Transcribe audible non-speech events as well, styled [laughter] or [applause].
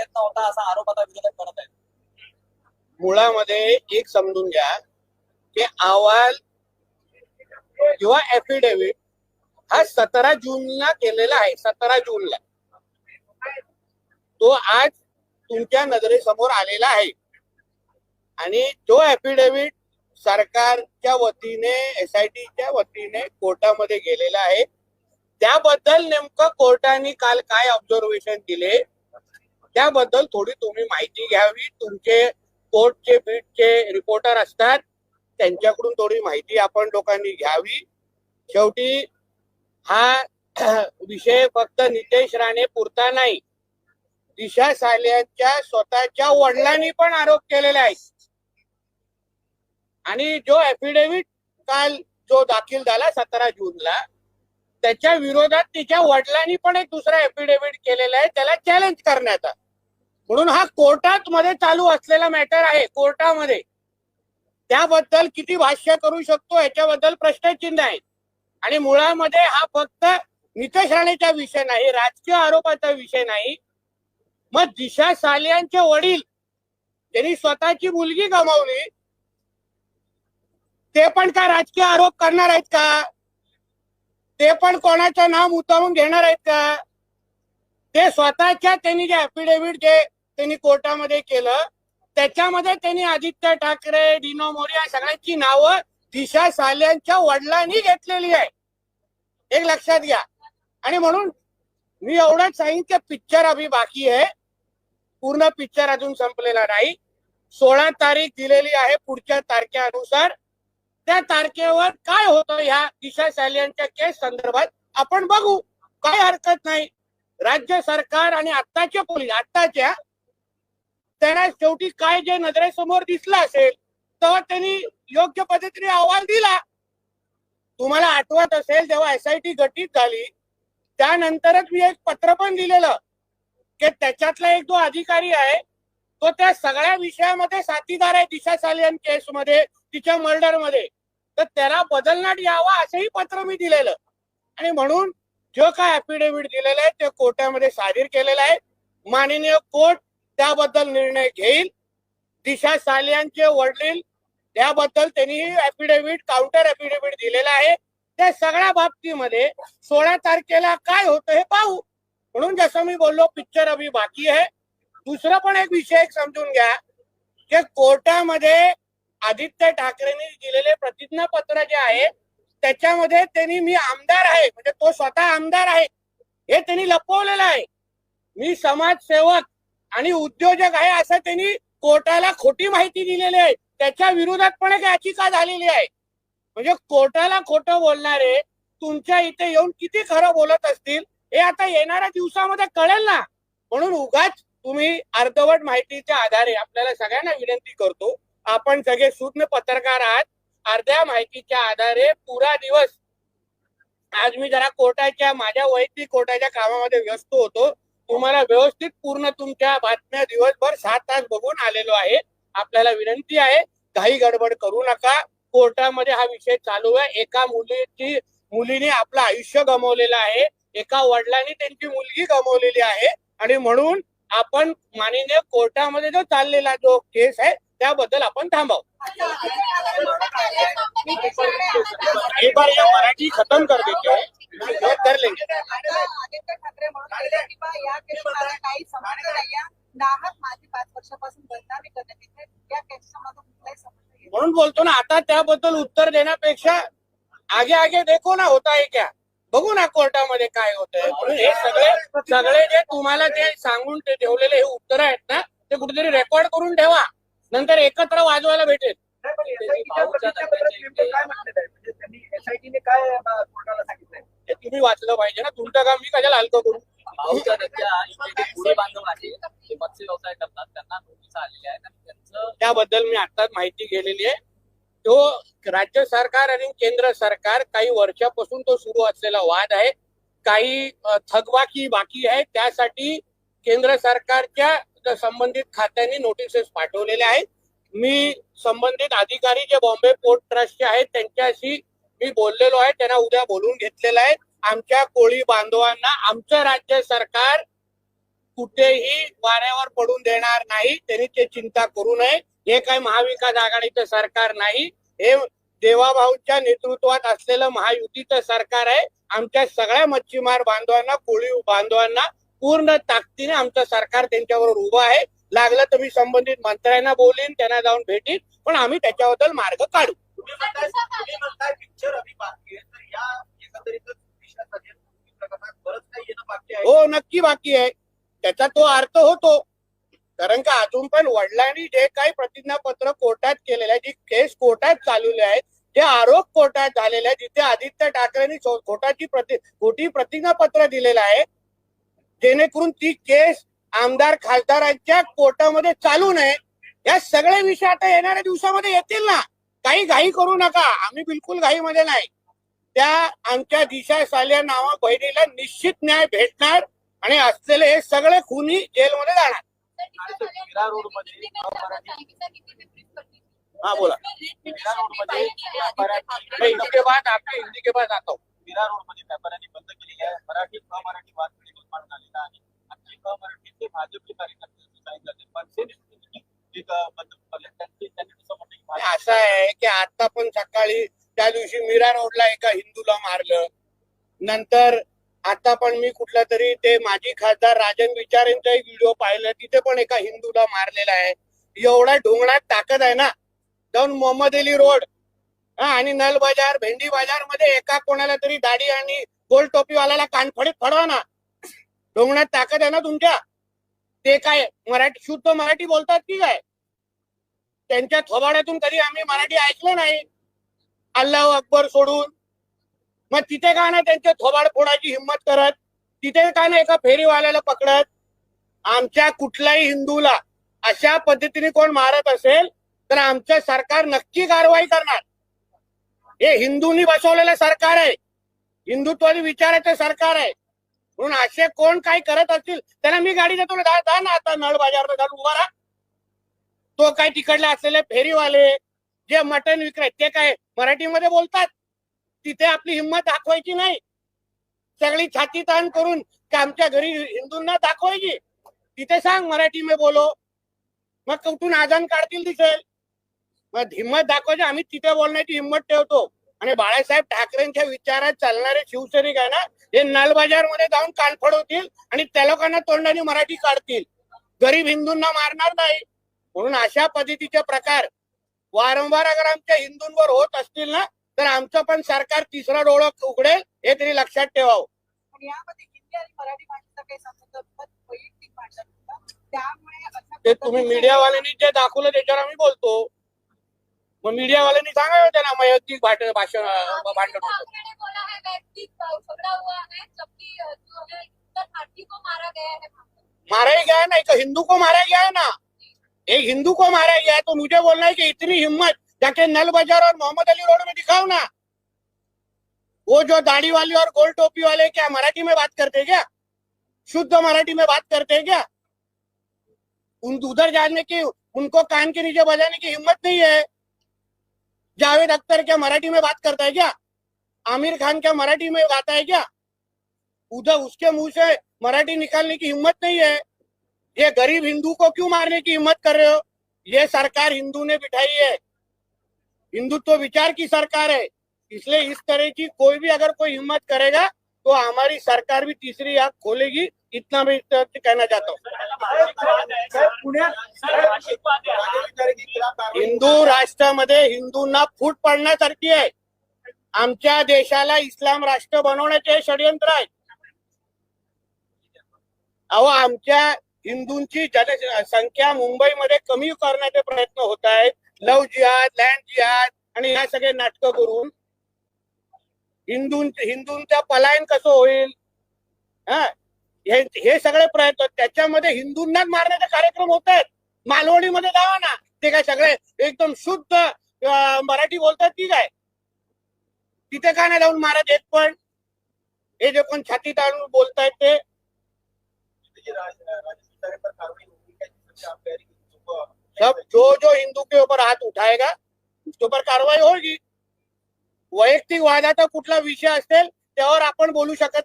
प्रयत्न होता असा आरोप आता विरोधक करत आहेत. मुळामध्ये एक समजून घ्या की अहवाल किंवा ऍफिडेव्हिट हा सतरा जूनला केलेला आहे सतरा जूनला. तो आज तुमच्या नजरेसमोर आलेला आहे. आणि तो ऍफिडेव्हिट सरकारच्या वतीने एस आय टीच्या वतीने कोर्टामध्ये गेलेला आहे. त्याबद्दल नेमकं कोर्टाने काल काय ऑब्झर्वेशन दिले? त्याबद्दल थोडी तुम्ही माहिती घ्यावी. तुमचे कोर्टचे बीटचे रिपोर्टर असतात त्यांच्याकडून थोडी माहिती आपण लोकांनी घ्यावी. शेवटी हा [clears throat] विषय फक्त नितेश राणे पुरता नाही. दिशा सालियांच्या स्वतःच्या वडिलांनी पण आरोप केलेले आहेत. आणि जो ऍफिडेव्हिट काल जो दाखल झाला सतरा जूनला त्याच्या विरोधात तिच्या वडिलांनी पण एक दुसरा एफिडेव्हिट केलेला आहे. त्याला चॅलेंज करण्याचा म्हणून हा कोर्टात मध्ये चालू असलेला मॅटर आहे. कोर्टामध्ये. त्याबद्दल किती भाष्य करू शकतो याच्याबद्दल प्रश्नचिन्ह आहे आणि मुळामध्ये हा फक्त नितेश राणेचा विषय नाही राजकीय आरोपाचा विषय नाही. मग दिशा सालियांचे वडील ज्यांनी स्वतःची मुलगी गमावली ते पण का राजकीय आरोप करणार आहेत का? ते पण कोणाचं नाव उतरवून घेणार आहेत का? ते स्वतःच्या त्यांनी जे अफिडेव्हिट जे त्यांनी कोर्टामध्ये केलं त्याच्यामध्ये त्यांनी आदित्य ठाकरे डिनो मोरे या सगळ्यांची नावं दिशा साल्यांच्या वडिलांनी घेतलेली आहे. एक लक्षात घ्या. आणि म्हणून मी एवढंच सांगेन की पिक्चर अभि बाकी आहे. पूर्ण पिक्चर अजून संपलेला नाही. सोळा तारीख दिलेली आहे पुढच्या तारखेनुसार. त्या तारखेवर काय होतं ह्या दिशा सॅलियनच्या केस संदर्भात आपण बघू. काय हरकत नाही. राज्य सरकार आणि आत्ताच्या पोलीस आत्ताच्या त्यांना शेवटी काय जे नजरेसमोर दिसलं असेल तेव्हा त्यांनी योग्य पद्धतीने अहवाल दिला. तुम्हाला आठवत असेल जेव्हा एस आय टी गठीत झाली त्यानंतरच मी एक पत्र पण दिलेलं की त्याच्यातला एक जो अधिकारी आहे तो त्या सगळ्या विषयामध्ये साथीदार आहे दिशा सालियन केसमध्ये तिच्या मर्डरमध्ये. तर त्याला बदलण्यात यावा असंही पत्र मी दिलेलं. आणि म्हणून जो काय ऍफिडेव्हिट दिलेलं आहे ते कोर्टामध्ये सादर केलेलं आहे. माननीय कोर्ट त्याबद्दल निर्णय घेईल. दिशा सालियांचे वडील त्याबद्दल त्यांनी अफिडेव्हिट काउंटर ऍफिडेव्हिट दिलेला आहे. त्या सगळ्या बाबतीमध्ये सोळा तारखेला काय होतं हे पाहू. म्हणून जसं मी बोललो पिक्चर अभि बाकी आहे. दुसरं पण एक विषय समजून घ्या. जे कोर्टामध्ये आदित्य ठाकरेंनी दिलेले प्रतिज्ञापत्र जे आहे त्याच्यामध्ये त्यांनी मी आमदार आहे म्हणजे तो स्वतः आमदार आहे हे त्यांनी लपवलेलं आहे. मी समाजसेवक आणि उद्योजक आहे असं त्यांनी कोर्टाला खोटी माहिती दिलेली आहे. त्याच्या विरोधात पण एक याचिका झालेली आहे. म्हणजे कोर्टाला खोटं बोलणारे तुमच्या इथे येऊन किती खरं बोलत असतील हे आता येणाऱ्या दिवसामध्ये कळेल ना. म्हणून उगाच तुम्ही अर्धवट माहितीच्या आधारे आपल्याला सगळ्यांना विनंती करतो आपण सगळे सूक्ष्म पत्रकार आहात. अर्ध्या माहितीच्या आधारे पुरा दिवस आज मी जरा कोर्टाच्या माझ्या वैयक्तिक कोर्टाच्या कामामध्ये व्यस्त होतो. तुम्हाला व्यवस्थित पूर्ण तुमच्या बातम्या दिवसभर सात तास बघून आलेलो आहे. आपल्याला विनंती आहे काही गडबड करू नका. कोर्टामध्ये हा विषय चालू आहे. एका मुलीची मुलीने आपलं आयुष्य गमावलेलं आहे. एका वडिलांनी त्यांची मुलगी गमावलेली आहे. आणि म्हणून आपण माननीय कोर्टामध्ये जो चाललेला जो केस आहे त्याबद्दल आपण थांबाव. एक बार ये मराठी खत्म कर देते. हैं, कर लेंगे आदित्य ठाकरे म्हणून राहिले की बा या केसला काही संबंध नाहीये. नाहक माझी पाच वर्षापासून बदनामी करण्यात येते या केसच्या मध्ये कुठलाही संबंध नाही. म्हणून बोलतो ना आता त्याबद्दल उत्तर देण्यापेक्षा आगे आगे देखो ना होता है क्या? बघू ना कोर्टामध्ये काय होत आहे म्हणून हे सगळे सगळे जे तुम्हाला ते सांगून ते ठेवलेले हे उत्तर आहेत ना ते कुठेतरी रेकॉर्ड करून ठेवा. नंतर एकत्र वाजवायला भेटेल? म्हणजे तुम्ही वाचलं पाहिजे ना. तुमचं काम मी कशाला हलकं करू? भाऊच्या नद्या इथे जे पुढे बांधव आहे ते मत्स्य व्यवसाय करतात त्यांना नोटीस आलेल्या आहेत आणि त्यांचं त्याबद्दल मी आताच माहिती गेलेली आहे. तो राज्य सरकार आणि केंद्र सरकार काही वर्षापासून तो सुरू असलेला वाद आहे. काही थकबाकी बाकी आहे. त्यासाठी केंद्र सरकारच्या संबंधित खात्यांनी नोटिसेस पाठवलेल्या आहेत. मी संबंधित अधिकारी जे बॉम्बे पोर्ट ट्रस्टचे आहेत त्यांच्याशी मी बोललेलो आहे. त्यांना उद्या बोलून घेतलेलं आहे. आमच्या कोळी बांधवांना आमचं राज्य सरकार कुठेही वाऱ्यावर पडून देणार नाही. त्यांनी ते चिंता करू नये. हे काय महाविकास आघाडीचं सरकार नाही. हे देवाभाऊच्या नेतृत्वात असलेलं महायुतीचं सरकार आहे. आमच्या सगळ्या मच्छीमार बांधवांना कोळी बांधवांना पूर्ण ताकदीने आमचं सरकार त्यांच्यावर उभं आहे. लागलं तर मी संबंधित मंत्र्यांना बोलीन त्यांना जाऊन भेटीन पण आम्ही त्याच्याबद्दल मार्ग काढू. हो नक्की बाकी आहे. त्याचा तो अर्थ होतो. कारण का अजून पण वडिलांनी जे काही प्रतिज्ञापत्र कोर्टात केलेलं आहे जी केस कोर्टात चालवली आहे जे आरोप कोर्टात झालेले आहे जिथे आदित्य ठाकरेंनी चौ- कोर्टाची प्रति खोटी प्रतिज्ञापत्र दिलेलं आहे जेणेकरून ती केस आमदार खासदारांच्या कोर्टामध्ये चालू नये. या सगळे विषय आता येणाऱ्या दिवसामध्ये येतील ना. काही घाई करू नका. आम्ही बिलकुल घाईमध्ये नाही. त्या आमच्या दिशा सालिया नावा बहिणीला निश्चित न्याय भेटणार आणि असलेले हे सगळे खुनी जेलमध्ये जाणार. हाँ, बोला. हिंदी के बाद आपके हिंदी के बाद आता हूँ मीरा रोडमध्ये व्यापाऱ्यांनी बंद केलेली आहे मराठी अमराठी वाद निर्माण झालेला आहे. आणि अमराठीचे भाजपचे कार्यकर्ते सांगितलं जाते मनसेने बंद केले त्यांनी म्हटलं असं आहे की आता पण सकाळी त्या दिवशी मीरा रोडला एका हिंदूला मारलं. नंतर आता पण मी कुठला तरी ते माजी खासदार राजन विचार यांचा एक व्हिडिओ पाहिला. तिथे पण एका हिंदूला मारलेला आहे. एवढा ढोंगणात ताकद आहे ना. जाऊन मोहम्मद अली रोड. आणि नल बाजार भेंडी बाजारमध्ये एका कोणाला तरी दाढी आणि गोल टोपीवाल्याला कानफडीत फडवा ना. ढोंगणात ताकद आहे ना तुमच्या? ते काय मराठी शुद्ध मराठी बोलतात की काय? त्यांच्या थोबाड्यातून कधी आम्ही मराठी ऐकलं नाही. अल्लाह अकबर सोडून. मग तिथे का ना त्यांच्या थोबाड फोडायची हिंमत करत तिथे का ना एका फेरीवाल्याला पकडत आमच्या कुठल्याही हिंदूला अशा पद्धतीने कोण मारत असेल तर आमचं सरकार नक्की कारवाई करणार. हे हिंदूंनी बसवलेलं सरकार आहे. हिंदुत्वादी विचाराचं सरकार आहे. म्हणून असे कोण काय करत असतील त्यांना मी गाडी देतो ना. जा- ना आता नळ बाजार घालून उभा राहा. तो काय तिकडले असलेले फेरीवाले जे मटण विक्रेत ते काय मराठीमध्ये बोलतात? तिथे आपली हिंमत दाखवायची नाही. सगळी छाती ताण करून आमच्या घरी हिंदूंना दाखवायची? तिथे सांग मराठी में बोलो. मग कुठून आजान काढतील दिसेल? मग हिंमत दाखवायची आम्ही तिथे बोलण्याची हिंमत ठेवतो. आणि बाळासाहेब ठाकरेंच्या विचारात चालणारे शिवसैनिक आहे ना हे नलबाजारमध्ये जाऊन कानफड होतील आणि त्या लोकांना तोंडाने मराठी काढतील. गरीब हिंदूंना मारणार नाही. म्हणून अशा पद्धतीचे प्रकार वारंवार अगर आमच्या हिंदूंवर होत असतील ना तर आमचं पण सरकार तिसरा डोळं उघडेल हे तरी लक्षात ठेवावं. ते तुम्ही मीडियावाल्यांनी जे दाखवलं त्याच्यावर आम्ही बोलतो. मग मीडियावाल्यांनी सांगावं त्यांना वैयक्तिक भाषण भाषण भांडण होतं ठाकरे ने बोला है वैयक्तिक झगड़ा हुआ है जबकि जो है उत्तर भारतीय को मारा गया है। वहाँ पर। मारा ही गया है ना एक हिंदू को मारा गया है ना। एक हिंदू को मारा गया है तो मुझे बोलना है कि इतनी हिम्मत जाके नल बाज़ार और मोहम्मद अली रोड में दिखाओ ना। वो जो दाढ़ी वाली और गोल टोपी वाले क्या मराठी में बात करते हैं क्या? शुद्ध मराठी में बात करते हैं क्या? उन उधर जाने की उनको कान के नीचे बजाने की हिम्मत नहीं है। जावेद अख्तर क्या मराठी में बात करता है क्या? आमिर खान क्या मराठी में गाता है क्या? उधर उसके मुँह से मराठी निकालने की हिम्मत नहीं है। ये गरीब हिंदू को क्यों मारने की हिम्मत कर रहे हो? ये सरकार हिंदू ने बिठाई है। हिंदुत्व तो विचार की सरकार है। इसलिए इस तरह की कोई भी अगर कोई हिम्मत करेगा तो हमारी सरकार भी तीसरी आग खोलेगी। इतना मैं कहना चाहता हूँ। हिंदू राष्ट्रामध्ये हिंदूंना फूट पाडण्यासारखी आहे. आमच्या देशाला इस्लाम राष्ट्र बनवण्याचे षडयंत्र आहे. अहो आमच्या हिंदूंची जनसंख्या मुंबईमध्ये कमी करण्याचे प्रयत्न होत आहेत. लव जिहाद लँड जिहाद आणि ह्या सगळे नाटकं करून. हिंदू हिंदूंचा पलायन कसं होईल? हा? हे हे सगळे प्रयत्न त्याच्यामध्ये हिंदूंनाच मारण्याचे कार्यक्रम होत आहेत. मालवणीमध्ये जावा ना. ते काय सगळे एकदम शुद्ध मराठी बोलतात की काय? तिथे का नाही जाऊन महाराज एक पण? हे जे कोण छाती ताणून बोलतायत ते? सब जो जो हिंदू के ऊपर हात उठाएगा, उसके ऊपर कारवाई होगी. वैयक्तिक वादाचा कुठला विषय असेल, त्यावर आपण बोलू शकत